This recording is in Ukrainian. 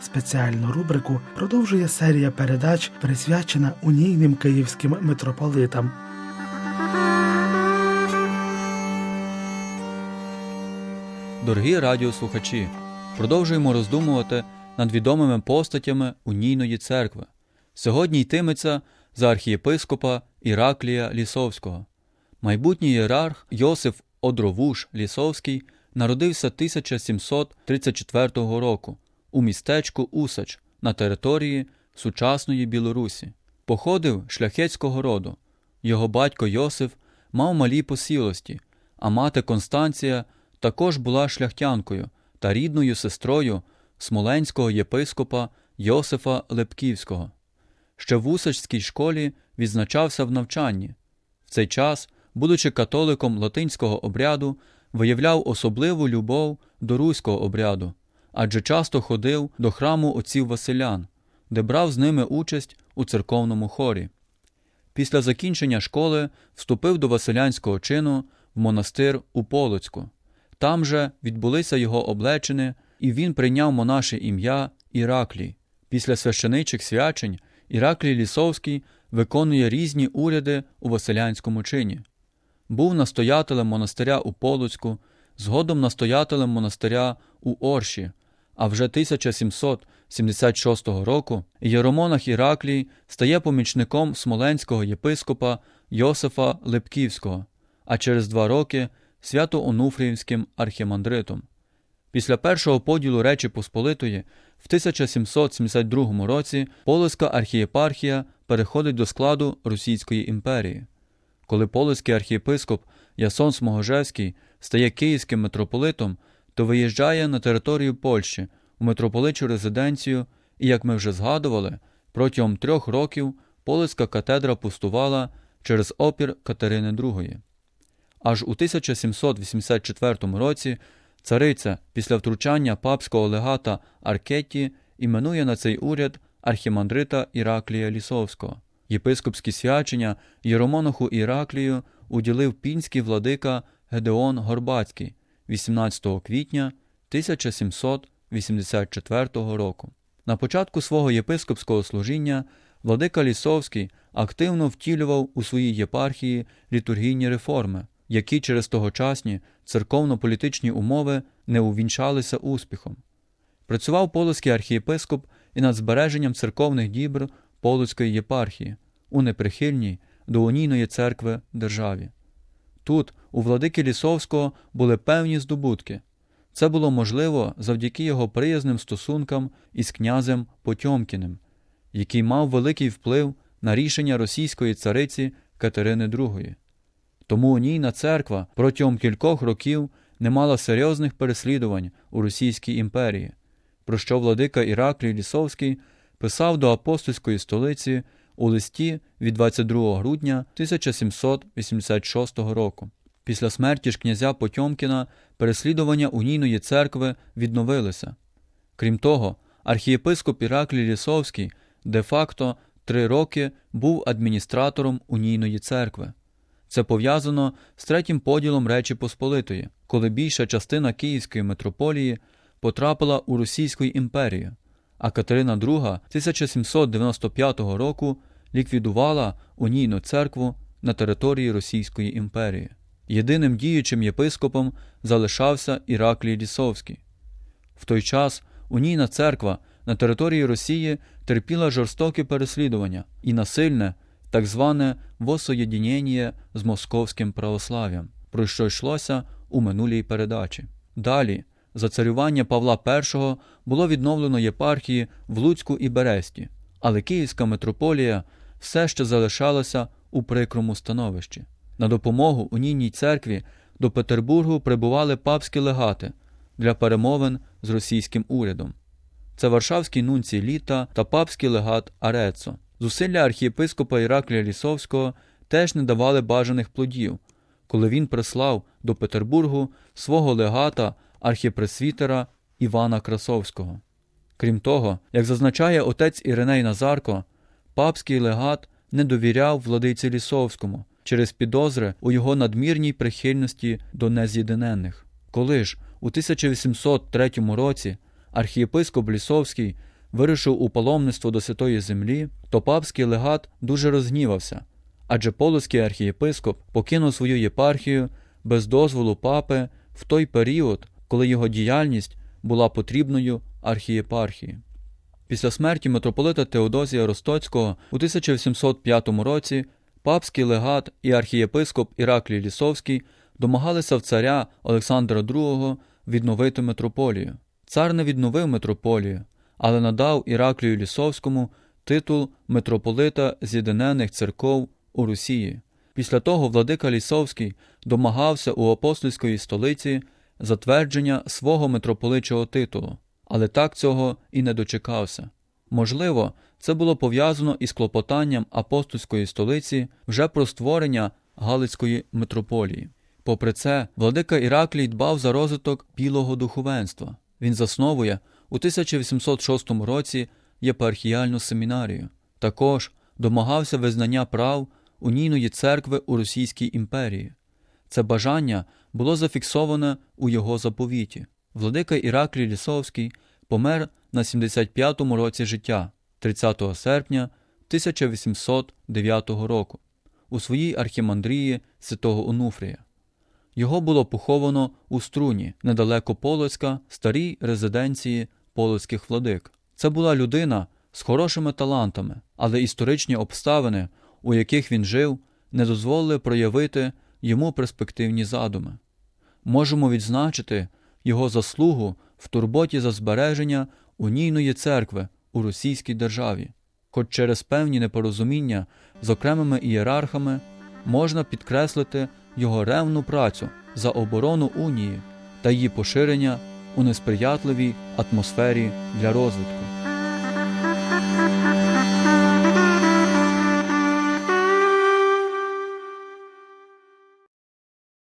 Спеціальну рубрику продовжує серія передач, присвячена унійним київським митрополитам. Дорогі радіослухачі, продовжуємо роздумувати над відомими постатями унійної церкви. Сьогодні йтиметься за архієпископа Іраклія Лісовського. Майбутній ієрарх Йосиф Одровуш Лісовський народився 1734 року у містечку Усач на території сучасної Білорусі. Походив шляхетського роду. Його батько Йосиф мав малі посілості, а мати Констанція також була шляхтянкою та рідною сестрою смоленського єпископа Йосифа Лепківського. Ще в Усачській школі відзначався в навчанні. В цей час, будучи католиком латинського обряду, виявляв особливу любов до руського обряду, адже часто ходив до храму отців Василян, де брав з ними участь у церковному хорі. Після закінчення школи вступив до Василянського чину в монастир у Полоцьку. Там же відбулися його облечини, і він прийняв монаше ім'я Іраклій. Після священичих свячень Іраклій Лісовський виконує різні уряди у Василянському чині. Був настоятелем монастиря у Полоцьку, згодом настоятелем монастиря у Орші, а вже 1776 року Єромонах Іраклій стає помічником смоленського єпископа Йосифа Липківського, а через два роки свято-онуфріївським архімандритом. Після першого поділу Речі Посполитої в 1772 році Полоцька архієпархія переходить до складу Російської імперії. Коли Полоцький архієпископ Ясон Смогожевський стає київським митрополитом, то виїжджає на територію Польщі у митрополичу резиденцію, і, як ми вже згадували, протягом трьох років Полоцька катедра пустувала через опір Катерини II. Аж у 1784 році цариця після втручання папського легата Аркетті іменує на цей уряд архімандрита Іраклія Лісовського. Єпископські свячення Єромонаху Іраклію уділив пінський владика Гедеон Горбацький 18 квітня 1784 року. На початку свого єпископського служіння владика Лісовський активно втілював у своїй єпархії літургійні реформи, які через тогочасні церковно-політичні умови не увінчалися успіхом. Працював полоцький архієпископ і над збереженням церковних дібр Полоцької єпархії у неприхильній до унійної церкви державі. Тут, у владики Лісовського, були певні здобутки. Це було можливо завдяки його приязним стосункам із князем Потьомкіним, який мав великий вплив на рішення російської цариці Катерини II. Тому унійна церква протягом кількох років не мала серйозних переслідувань у Російській імперії, про що владика Іраклій Лісовський писав до апостольської столиці у листі від 22 грудня 1786 року. Після смерті ж князя Потьомкіна переслідування унійної церкви відновилися. Крім того, архієпископ Іраклій Лісовський де-факто три роки був адміністратором унійної церкви. Це пов'язано з третім поділом Речі Посполитої, коли більша частина Київської митрополії потрапила у Російську імперію, а Катерина II 1795 року ліквідувала унійну церкву на території Російської імперії. Єдиним діючим єпископом залишався Іраклій Лісовський. В той час унійна церква на території Росії терпіла жорстокі переслідування і насильне так зване воссоєдінення з московським православ'ям, про що йшлося у минулій передачі. Далі, за царювання Павла І було відновлено єпархії в Луцьку і Бересті, але Київська митрополія все ще залишалася у прикрому становищі. На допомогу унійній церкві до Петербургу прибували папські легати для перемовин з російським урядом. Це Варшавський нунцій літа та папський легат Арецо. Зусилля архієпископа Іраклія Лісовського теж не давали бажаних плодів, коли він прислав до Петербургу свого легата архіпресвітера Івана Красовського. Крім того, як зазначає отець Іриней Назарко, папський легат не довіряв владиці Лісовському через підозри у його надмірній прихильності до нез'єдиненних. Коли ж у 1803 році архієпископ Лісовський вирушив у паломництво до Святої Землі, то папський легат дуже розгнівався, адже полоцький архієпископ покинув свою єпархію без дозволу папи в той період, коли його діяльність була потрібною архієпархії. Після смерті митрополита Теодозія Ростоцького у 1705 році папський легат і архієпископ Іраклій Лісовський домагалися в царя Олександра II відновити митрополію. Цар не відновив митрополію, але надав Іраклію Лісовському титул митрополита З'єднених церков у Росії. Після того владика Лісовський домагався у апостольської столиці затвердження свого митрополичого титулу, але так цього і не дочекався. Можливо, це було пов'язано із клопотанням апостольської столиці вже про створення Галицької митрополії. Попри це, владика Іраклій дбав за розвиток білого духовенства. Він засновує у 1806 році єпархіальну семінарію. Також домагався визнання прав унійної церкви у Російській імперії. Це бажання було зафіксоване у його заповіті. Владика Іраклій Лісовський помер на 75-му році життя 30 серпня 1809 року у своїй архімандрії святого Онуфрія. Його було поховано у Струні, недалеко Полоцька, старій резиденції полоцьких владик. Це була людина з хорошими талантами, але історичні обставини, у яких він жив, не дозволили проявити йому перспективні задуми. Можемо відзначити його заслугу в турботі за збереження унійної церкви у російській державі, хоч через певні непорозуміння з окремими ієрархами можна підкреслити його ревну працю за оборону унії та її поширення у несприятливій атмосфері для розвитку.